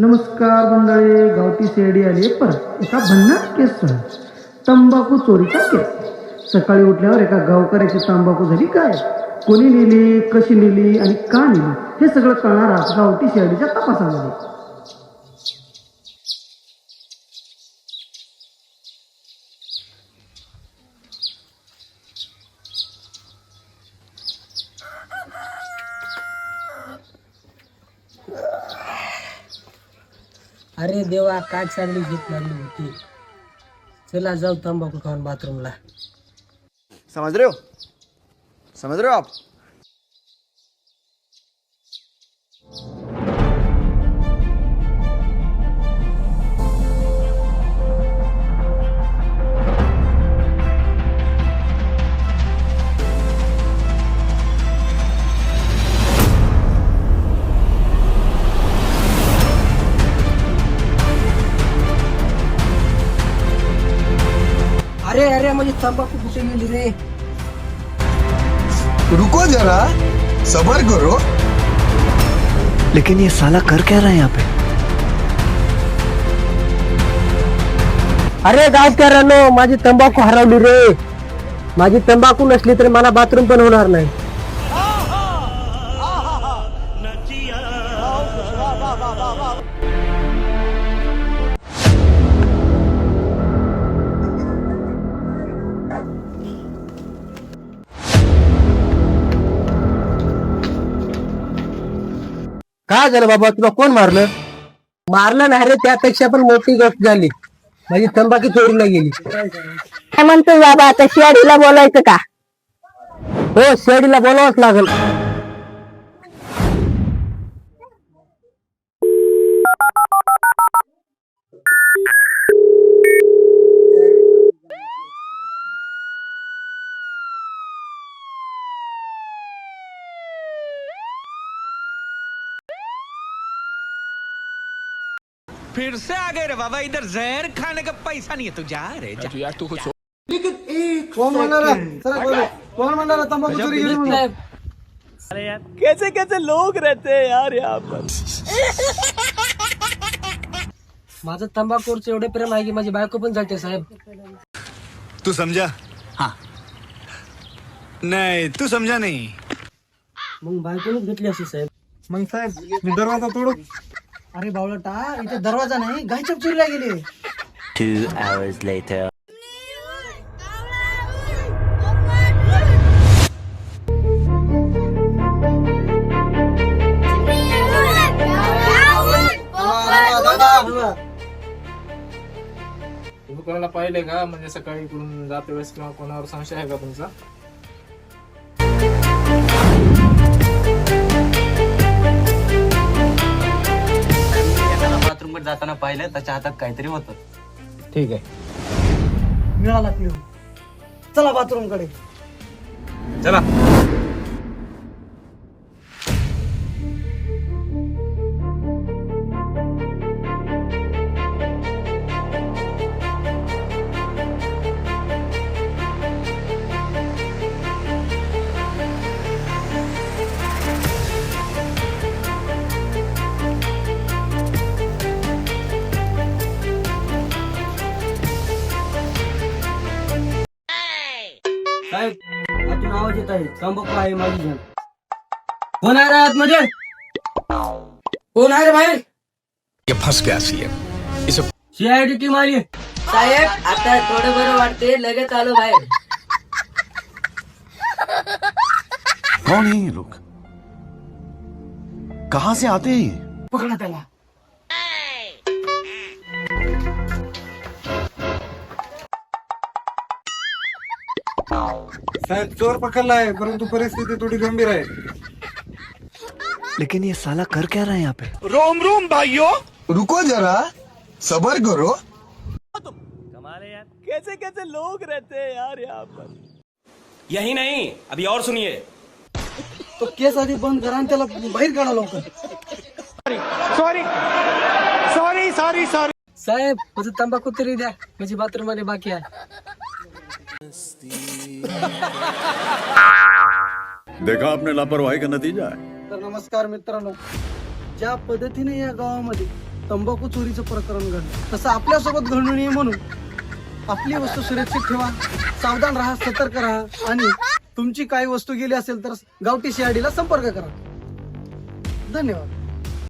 नमस्कार मंडळे गावठी शेडी आली परत. एका भन्नाट केस तंबाखू चोरीचा केस. सकाळी उठल्यावर एका गावकऱ्याची तंबाखू झाली काय? कोणी लिहिली कशी लिहिली आणि का लिहिली? हे सगळं कळणार आज गावठी शेडीच्या तपासामध्ये. अरे देवा काय चांगली झोप लागली होती. चला जाऊ तंबाखू खाऊन बाथरूमला समझ रहे हो? समझ रहे हो आप? अरे कुठे गेली रुको जरा सबर करो। लेकिन ये साला कर क्या रहा है यहाँ पे? अरे गावकऱ्यानो माझी तंबाखू हरवली रे। माझी तंबाखू नसली तरी मला बाथरूम पण होणार नाही. काय झालं बाबा? तुला कोण मारलं? मारलं नाही रे त्यापेक्षा पण मोठी गोष्ट झाली. माझी तंबाखू चोरीला गेली. काय म्हणतो बाबा आता शियाडीला बोलायचं का? हो शेडीला बोलावंच लागल. फिर से आ गए रे बाबा इधर जहर खाने का पैसा नहीं है तू जा रे जा। कोण म्हणणार कोण म्हणणार तंबाखू चोरी गेली म्हणून? कैसे कैसे लोग रहते हैं यार यहाँ पर? माझं तंबाखूरचं एवढे प्रेम आहे की माझी बायको पण जाते साहेब. तू समझा हाँ. नहीं तू समझा नहीं. मग बायकोनच घेतली अशी साहेब. मग साहेब मी दरवाजा तोडू. अरे बावळटा इथे दरवाजा नाही गायछाप चोरीला गेली. Two hours later. तुम्ही कोणाला पाहिले का? म्हणजे सकाळी इकडून जाते वेळेस किंवा कोणावर संशय आहे का तुमचा? बाथरूममध्ये जाताना पाहिलं त्याच्या हातात काहीतरी होतं. ठीक आहे. मिळाला क्ल्यू चला बाथरूमकडे चला. येत तंबाखू आहे माझी जण कोण आहे रे आतमध्ये कोण आहे रे बाहेर? ये फंस गया सीएम सीआयडी टीम आली साहेब आता थोडं बरं वाटते लगेच आलो बाहेर. कौन है ये लोग? कहाँ से आते हैं ये? पकडा त्याला. साहेब चोर पकडला आहे परंतु परिस्थिती थोडी गंभीर आहे. लेकिन ये साला कर क्या रहा है यहाँ पे? रोम रोम भाइयों। रुको जरा सबर करो। कैसे कैसे लोग रहते हैं यार यहाँ पर? यही नहीं अभी और सुनिए। तो केस आधी बंद करा आणि त्याला बाहेर काढा लवकर साहेब माझं तंबाखू तरी द्या माझी बाथरूममध्ये बाकी आहे देखा आपने लापरवाही का नतीजा है। तर नमस्कार मित्रांनो ज्या पद्धतीने या गावामध्ये तंबाखू चोरीचं प्रकरण घडलं तसं आपल्यासोबत घडू नये म्हणून आपली वस्तू सुरक्षित ठेवा सावधान राहा सतर्क राहा आणि तुमची काही वस्तू गेली असेल तर गावठी सीआयडीला संपर्क करा. धन्यवाद.